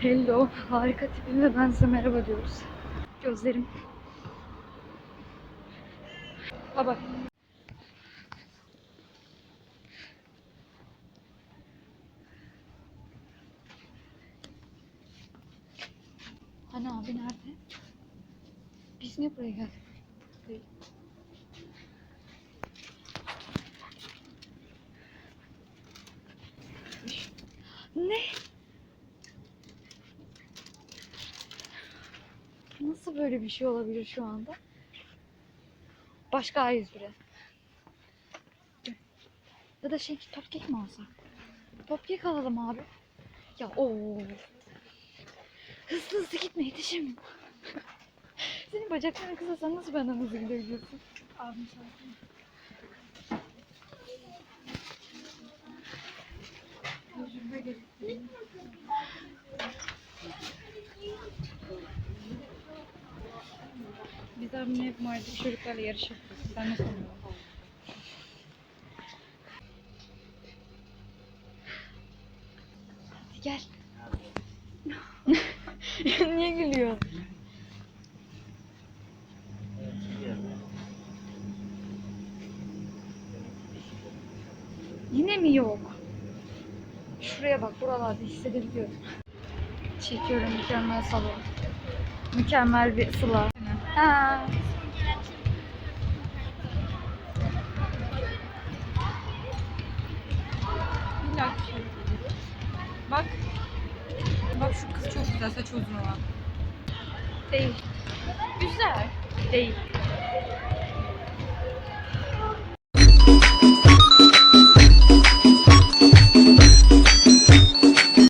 Hello, harika tipimle ben size merhaba diyoruz. Gözlerim. Baba. Hani abi nerede? Biz niye buraya geldik? Değil. Ne? Nasıl böyle bir şey olabilir şu anda? Başka A101'e. Ya da şey topkek mi alsak? Topkek alalım abi. Ya o Hızlı hızlı gitme yetişemiyorum. Senin bacakların kısa sen nasıl benden hızlı gidebiliyorsun? Abim sakin. Biz abimle hep mahallede çocuklarla yarış yapıyoruz. Ben ne sanıyorum? Hadi gel. Niye gülüyorsun? Yine mi yok? Şuraya bak buralarda hissedebiliyorum. Çekiyorum mükemmel salon. Mükemmel bir sıla. Ha. Bak. Bak şu kız çok güzel saç uzun olan. Değil. Güzel. Değil.